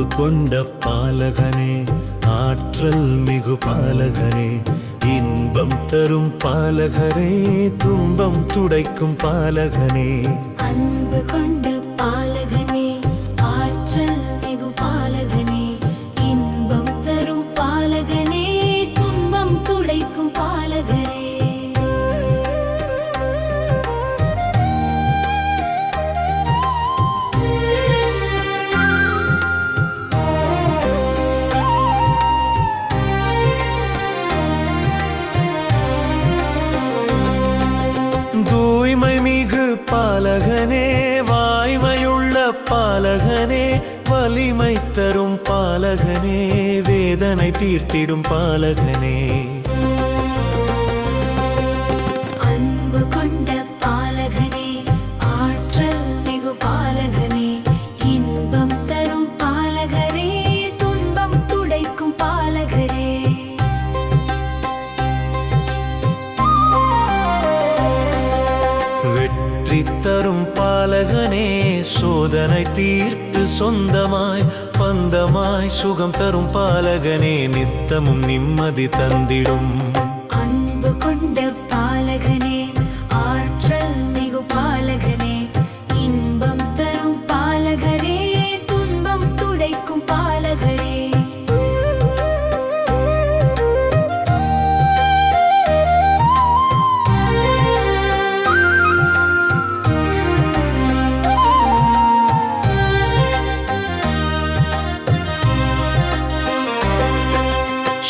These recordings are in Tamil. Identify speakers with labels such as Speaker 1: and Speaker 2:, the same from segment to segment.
Speaker 1: அன்பு கொண்ட பாலகனே ஆற்றல் மிகு பாலகனே இன்பம் தரும் பாலகரே துன்பம் துடைக்கும் பாலகனே.
Speaker 2: அன்பு
Speaker 1: தூய்மை மிகு பாலகனே வாய்மையுள்ள பாலகனே வலிமை தரும் பாலகனே வேதனை தீர்த்திடும் பாலகனே. வெற்றி தரும் பாலகனே சோதனை தீர்த்து சொந்தமாய் பந்தமாய் சுகம் தரும் பாலகனே நித்தமும் நிம்மதி தந்திடும்.
Speaker 2: அன்பு கொண்ட பாலகனே ஆற்றல் மிகு பாலகனே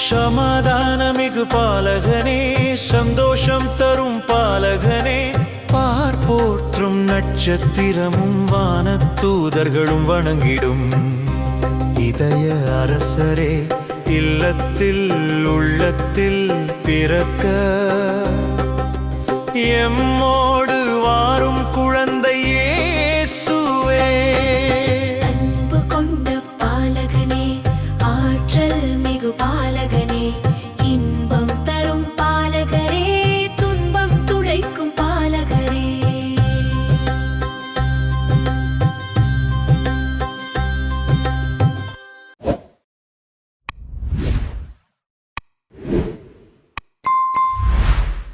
Speaker 1: சமாதானமிகு பாலகனே சந்தோஷம் தரும் பாலகனே. பார் போற்றும் நட்சத்திரமும் வானத்தூதர்களும் வணங்கிடும். இதய அரசரே இல்லத்தில் உள்ளத்தில் பிறக்க. எம்மோ